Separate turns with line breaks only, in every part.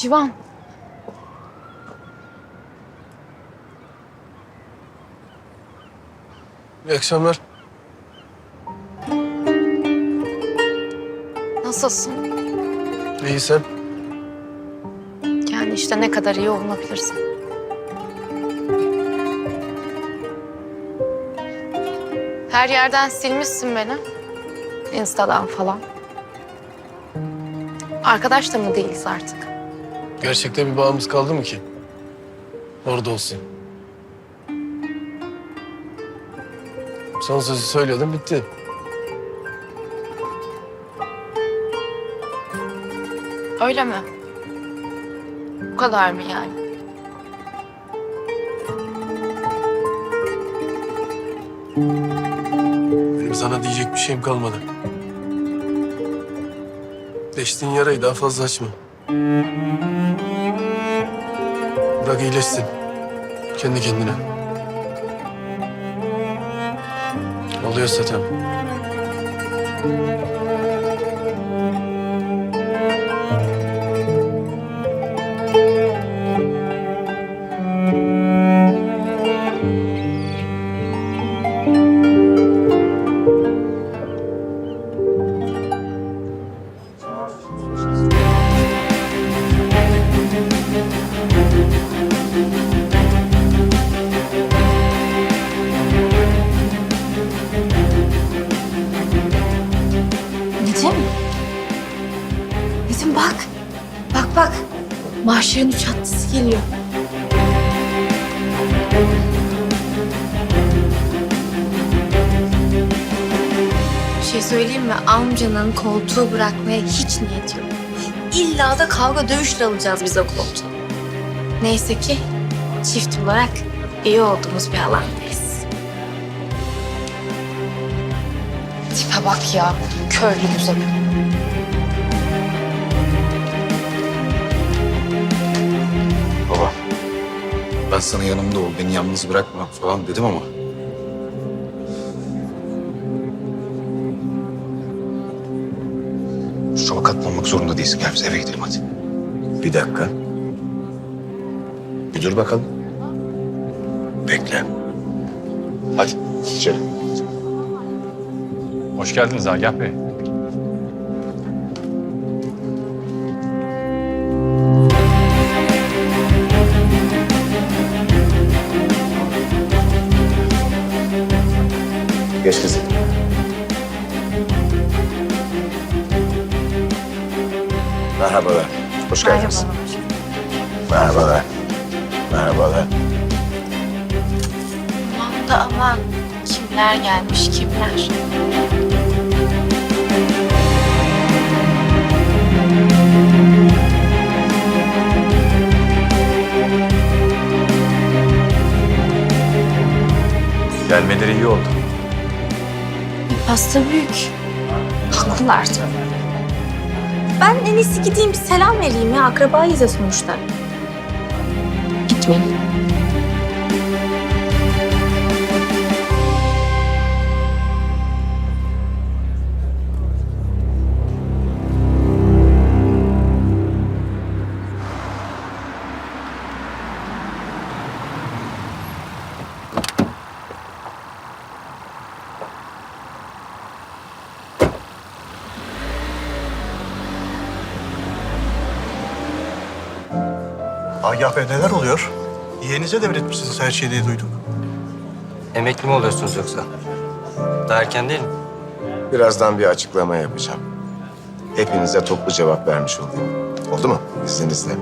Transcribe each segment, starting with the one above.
Civan.
İyi akşamlar.
Nasılsın?
İyi sen?
Yani işte ne kadar iyi olabilirsin. Her yerden silmişsin beni. Insta'dan falan. Arkadaş da mı değiliz artık?
Gerçekte bir bağımız kaldı mı ki? Orada olsun. Son sözü söyledim bitti.
Öyle mi? Bu kadar mı yani?
Benim sana diyecek bir şeyim kalmadı. Deştiğin yarayı daha fazla açma. Bırak iyileşsin. Kendi kendine. Oluyorsa tabii.
Mahşerin üç atlısı geliyor. Bir şey söyleyeyim mi? Amcanın koltuğu bırakmaya hiç niyeti yok. İlla da kavga dövüşle alacağız biz o koltuğu. Neyse ki çift olarak iyi olduğumuz bir alandayız. Tipe bak ya. Körlü güzel.
Ben sana yanımda ol, beni yalnız bırakma falan dedim ama... Çaba katlanmak zorunda değilsin. Gel biz eve gidelim hadi. Bir dakika. Bir dur bakalım. Bekle. Hadi içeri.
Hoş geldiniz Agah Bey.
Merhabalar. Hoş geldiniz. Merhabalar. Merhabalar.
Aman da aman. Kimler gelmiş kimler?
Gelmeleri iyi oldu.
Pasta büyük. Haklılar tabii. Ben en iyisi gideyim bir selam vereyim ya. Akrabayız ya sonuçta. Gitmeyin.
Agah Bey neler oluyor? Yeğenize devretmişsiniz her şeyi diye duyduk.
Emekli mi oluyorsunuz yoksa? Daha erken değil mi?
Birazdan bir açıklama yapacağım. Hepinize toplu cevap vermiş olayım. Oldu mu? İzninizle.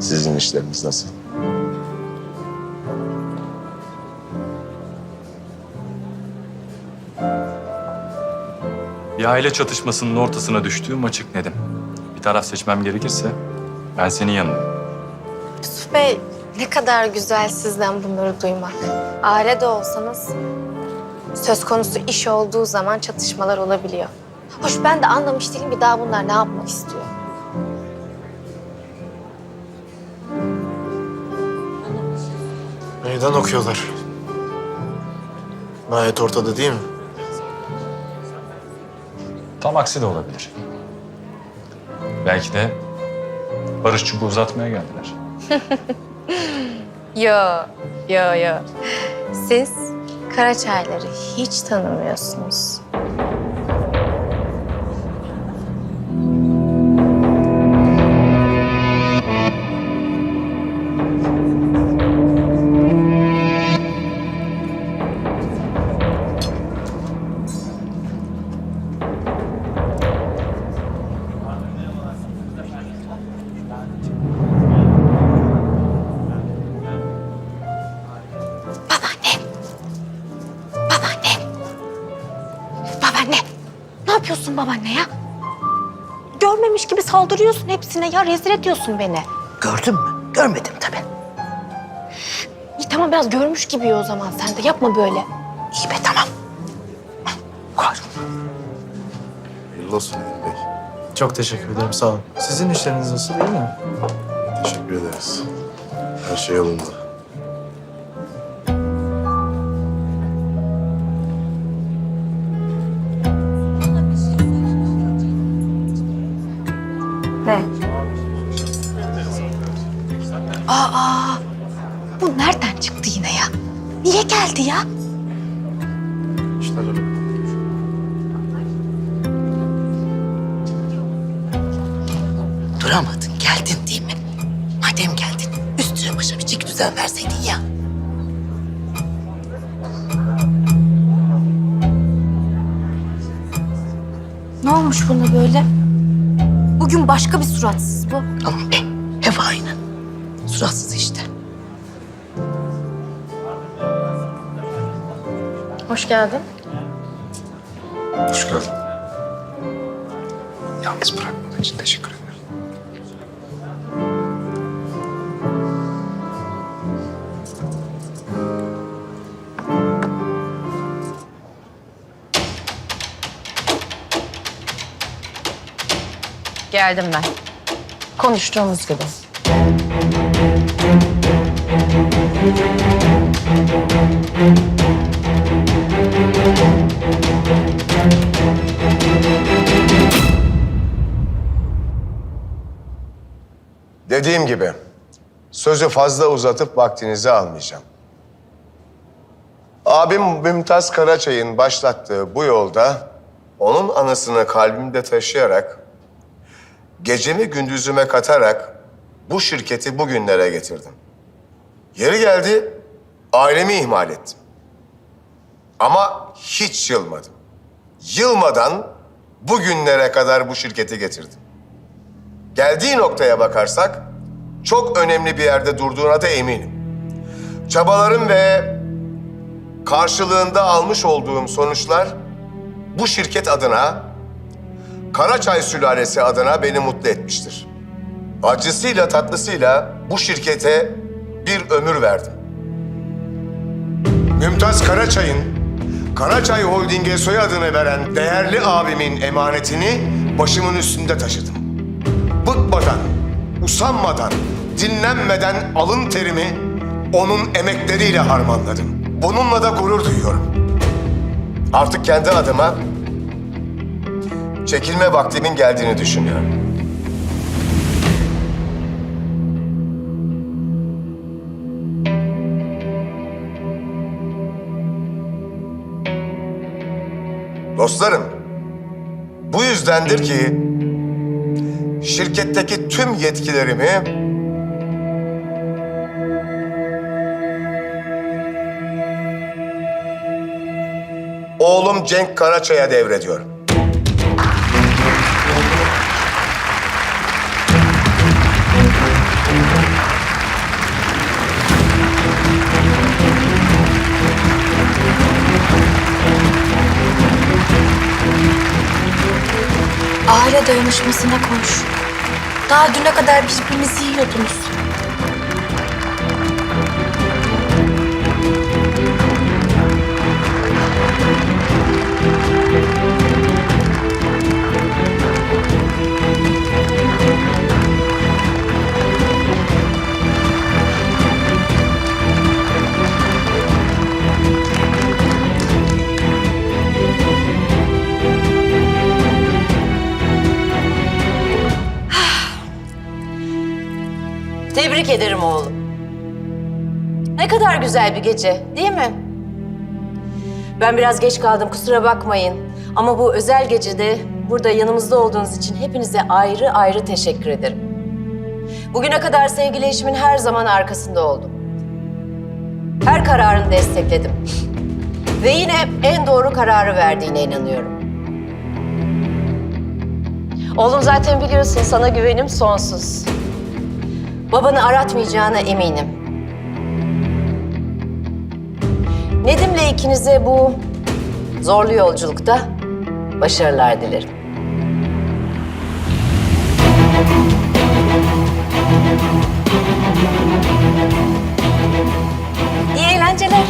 Sizin işleriniz nasıl?
Bir aile çatışmasının ortasına düştüğüm açık Nedim. Bir taraf seçmem gerekirse ben senin yanındayım.
Bey ne kadar güzel sizden bunları duymak. Aile de olsanız söz konusu iş olduğu zaman çatışmalar olabiliyor. Hoş ben de anlamış değilim bir daha bunlar ne yapmak istiyor.
Meydan okuyorlar. Gayet ortada değil mi?
Tam aksi de olabilir. Belki de barış çubuğu uzatmaya geldiler.
Yo, yo, yo. Siz Karaçayları hiç tanımıyorsunuz. Görmemiş gibi saldırıyorsun hepsine ya. Rezil ediyorsun beni.
Gördün mü? Görmedim tabii.
İyi tamam biraz görmüş gibi o zaman sen de. Yapma böyle.
İyi be tamam. Koy.
Hayırlı olsun Emin Bey.
Çok teşekkür ederim sağ olun. Sizin işleriniz nasıl değil mi?
Teşekkür ederiz. Her şey yolunda.
Duramadın, geldin değil mi? Madem geldin, üstüne başa bir çeki düzen verseydin ya.
Ne olmuş buna böyle? Bugün başka bir suratsız bu.
Aman be, hep aynı. Suratsız işte.
Hoş geldin.
Hoş geldin. Yalnız bırakmadığın için teşekkür ederim.
Geldim ben. Konuştuğumuz gibi.
Dediğim gibi sözü fazla uzatıp vaktinizi almayacağım. Abim Mümtaz Karaçay'ın başlattığı bu yolda onun anısını kalbimde taşıyarak gecemi gündüzüme katarak bu şirketi bugünlere getirdim. Yeri geldi ailemi ihmal ettim. Ama hiç yılmadım. Yılmadan bugünlere kadar bu şirketi getirdim. Geldiği noktaya bakarsak çok önemli bir yerde durduğuna da eminim. Çabalarım ve karşılığında almış olduğum sonuçlar bu şirket adına, Karaçay sülalesi adına beni mutlu etmiştir. Acısıyla tatlısıyla bu şirkete bir ömür verdim. Mümtaz Karaçay'ın Karaçay Holding'e soyadını veren değerli abimin emanetini başımın üstünde taşıdım bıkmadan, usanmadan, dinlenmeden alın terimi onun emekleriyle harmanladım. Bununla da gurur duyuyorum. Artık kendi adıma çekilme vaktimin geldiğini düşünüyorum. Dostlarım, bu yüzdendir ki şirketteki tüm yetkilerimi oğlum Cenk Karaçay'a devrediyorum.
Aile dayanışmasına konuş. Daha düne kadar birbirinizi yiyordunuz.
Ederim oğlum. Ne kadar güzel bir gece, değil mi? Ben biraz geç kaldım, kusura bakmayın. Ama bu özel gecede burada yanımızda olduğunuz için hepinize ayrı ayrı teşekkür ederim. Bugüne kadar sevgili eşimin her zaman arkasında oldum. Her kararını destekledim. Ve yine en doğru kararı verdiğine inanıyorum. Oğlum zaten biliyorsun sana güvenim sonsuz. Babanı aratmayacağına eminim. Nedim'le ikinize bu zorlu yolculukta başarılar dilerim. İyi eğlenceler.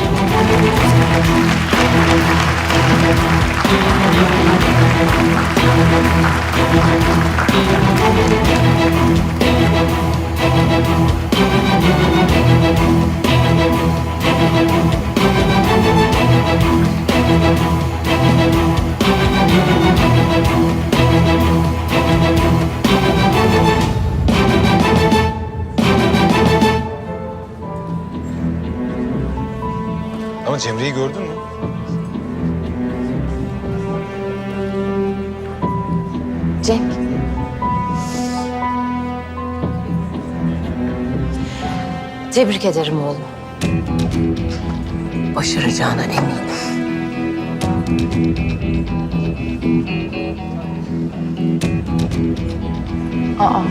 Ama Cemre'yi gördün mü?
Cenk. Tebrik ederim oğlum. Başaracağına eminim.
Aa.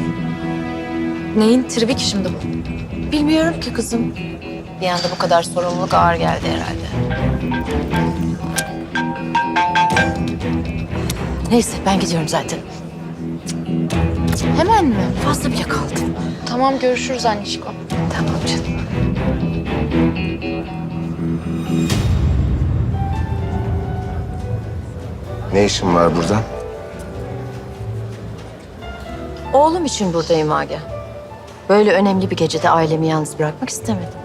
Neyin tribi ki şimdi bu?
Bilmiyorum ki kızım. Bir anda bu kadar sorumluluk ağır geldi herhalde. Neyse ben gidiyorum zaten.
Hemen mi?
Fazla bile kaldım.
Tamam görüşürüz annişko.
Tamam canım.
Ne işin var burada?
Oğlum için buradayım Agah. Böyle önemli bir gecede ailemi yalnız bırakmak istemedim.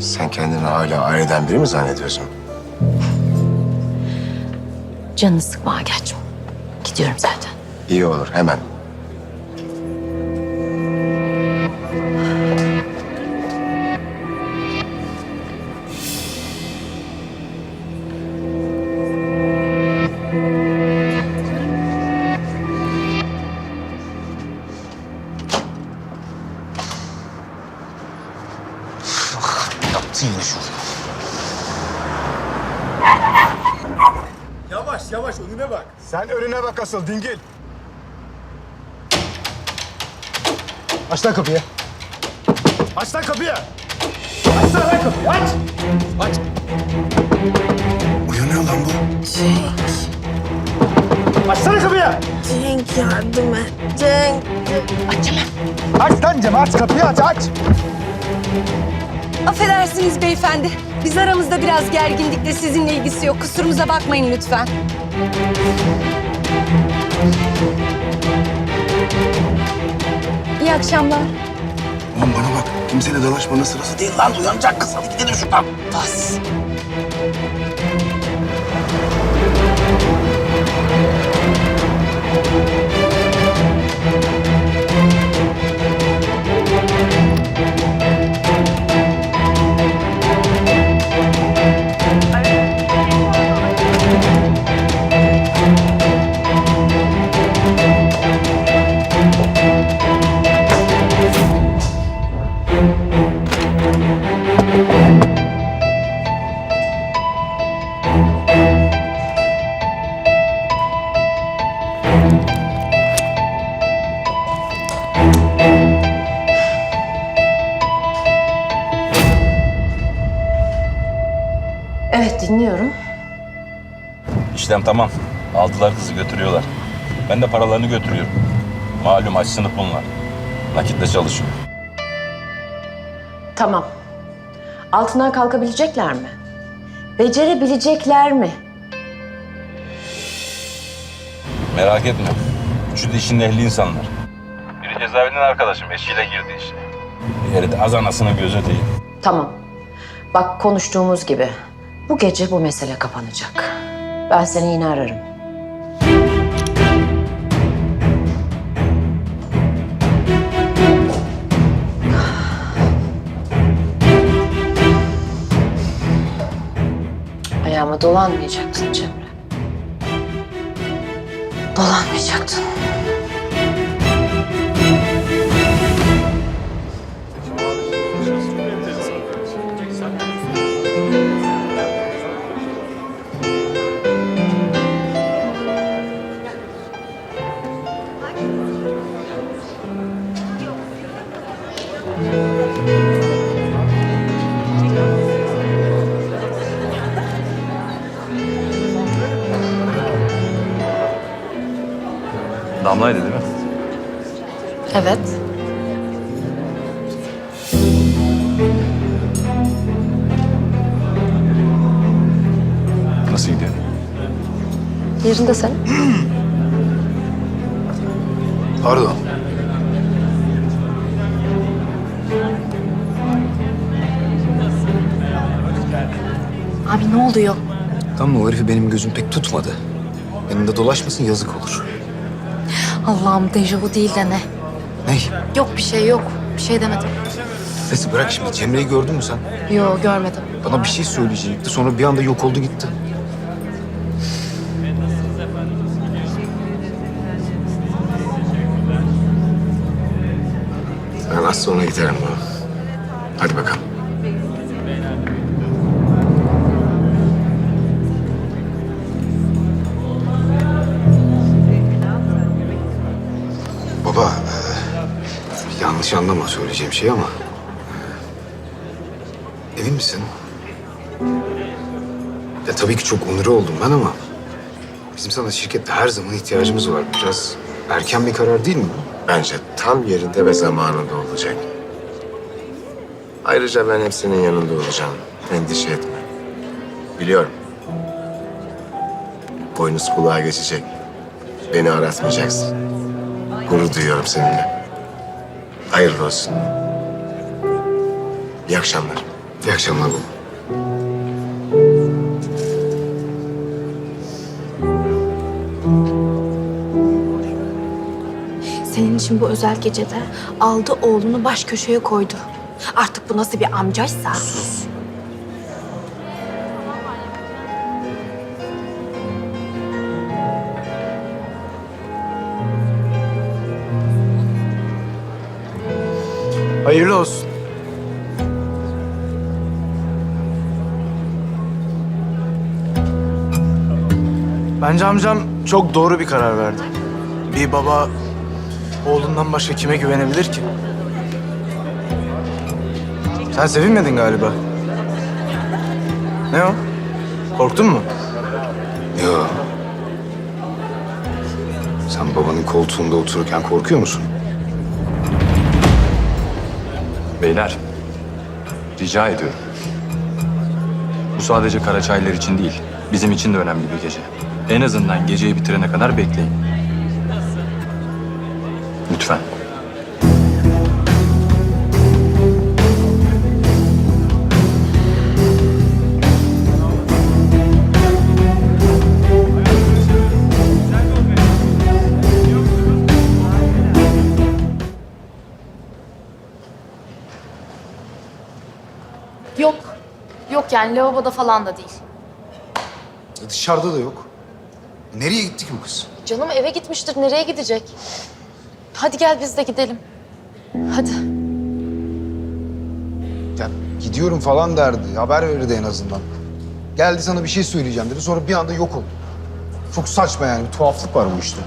Sen kendini hala aileden biri mi zannediyorsun?
Canını sıkma Agah'cığım. Gidiyorum zaten.
İyi olur hemen.
Asıl dingil. Aç lan kapıyı. Aç lan kapıyı. Aç lan lan kapıyı aç. Aç.
Uyanıyor lan bu.
Açsana kapıyı.
Cenk yardım et. Cenk.
Aç lan Cem aç kapıyı aç aç.
Affedersiniz beyefendi. Biz aramızda biraz gergindik de sizinle ilgisi yok. Kusurumuza bakmayın lütfen. İyi akşamlar.
Oğlum bana bak. Kimseyle dalaşmanın sırası değil lan. Uyanacak kız. Hadi gidelim şuradan.
Bas.
İşlem tamam. Aldılar kızı götürüyorlar. Ben de paralarını götürüyorum. Malum aç sınıf bunlar. Nakitle çalışıyor.
Tamam. Altından kalkabilecekler mi? Becerebilecekler mi?
Merak etme. Üçü de işin ehli insanlar. Biri cezaevinin arkadaşım. Eşiyle girdi işe. Diğeri de az anasının gözü değil.
Tamam. Bak konuştuğumuz gibi bu gece bu mesele kapanacak. Ben seni yine ararım. Ayağıma dolanmayacaktın Cemre. Dolanmayacaktın.
Yerinde sen.
Pardon.
Abi ne oluyor?
Tam o herifi benim gözüm pek tutmadı. Yanında dolaşmasın yazık olur.
Allah'ım dejavu değil de ne?
Ney?
Yok bir şey yok. Bir şey demedim.
Neyse bırak şimdi. Cemre'yi gördün mü sen?
Yo görmedim.
Bana bir şey söyleyecekti. Sonra bir anda yok oldu gitti.
Sonra giderim baba. Hadi bakalım.
Baba, e, yanlış anlama söyleyeceğim şey ama... Emin misin? Ya tabii ki çok onuru oldum ben ama... Bizim sana şirkette her zaman ihtiyacımız var. Biraz erken bir karar değil mi bu?
Bence tam yerinde ve zamanında olacak. Ayrıca ben hepsinin yanında olacağım. Endişe etme. Biliyorum. Boynuz kulağa geçecek. Beni aratmayacaksın. Gurur duyuyorum seninle. Hayırlı olsun. İyi akşamlar.
İyi akşamlar baba.
İçin bu özel gecede aldı oğlunu baş köşeye koydu. Artık bu nasıl bir amcaysa.
Hayırlı olsun.
Bence amcam çok doğru bir karar verdi. Bir baba oğlundan başka kime güvenebilir ki? Sen sevinmedin galiba. Ne o? Korktun mu?
Yo. Sen babanın koltuğunda otururken korkuyor musun?
Beyler, rica ediyorum. Bu sadece Karaçaylar için değil, bizim için de önemli bir gece. En azından geceyi bitirene kadar bekleyin.
Yani lavaboda falan da değil.
Dışarıda da yok. Nereye gitti ki bu kız?
Canım eve gitmiştir. Nereye gidecek? Hadi gel biz de gidelim. Hadi.
Ya gidiyorum falan derdi. Haber verirdi en azından. Geldi sana bir şey söyleyeceğim dedi. Sonra bir anda yok oldu. Çok saçma yani. Bir tuhaflık var bu işte.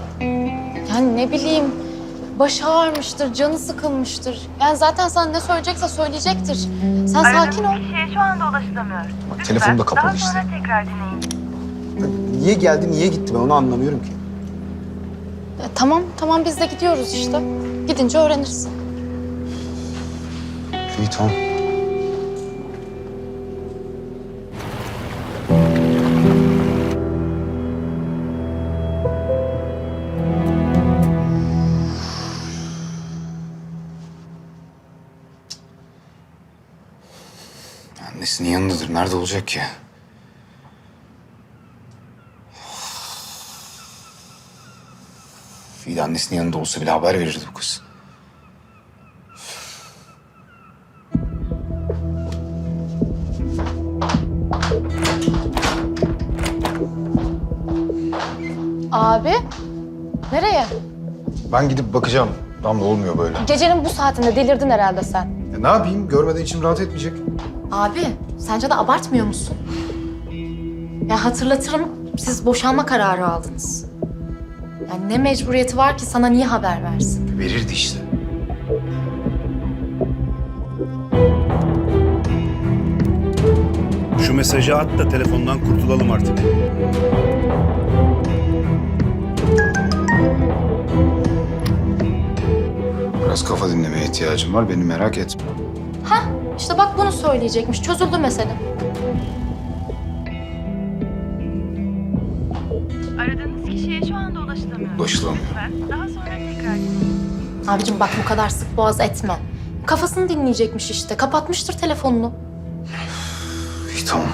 Yani ne bileyim. Başı ağrımıştır, canı sıkılmıştır. Yani zaten sana ne söyleyecekse söyleyecektir. Sen sakin ol.
kişiye şu anda ulaşılamıyor.
Bak, telefonu da kapalı
Daha
işte.
sonra tekrar deneyin.
Niye geldi, niye gitti ben onu anlamıyorum ki.
E, tamam, tamam biz de gidiyoruz işte. Gidince öğrenirsin.
İyi tamam. Nerede olacak ki? İyi de annesinin yanında olsa bile haber verirdi bu kız.
Abi, nereye?
Ben gidip bakacağım. Damla olmuyor böyle.
Gecenin bu saatinde delirdin herhalde sen.
Ya ne yapayım? Görmeden içim rahat etmeyecek.
Abi, sence de abartmıyor musun? Ya hatırlatırım, siz boşanma kararı aldınız. Yani ne mecburiyeti var ki sana niye haber versin?
Verirdi işte.
Şu mesajı at da telefondan kurtulalım artık.
Biraz kafa dinlemeye ihtiyacım var. Beni merak etme.
İşte bak bunu söyleyecekmiş. Çözüldü mesele.
Aradığınız kişiye şu anda ulaşılamıyor.
Ulaşılamıyor.
Lütfen daha sonra tekrar
Abicim bak bu kadar sık boğaz etme. Kafasını dinleyecekmiş işte. Kapatmıştır telefonunu.
İyi tamam.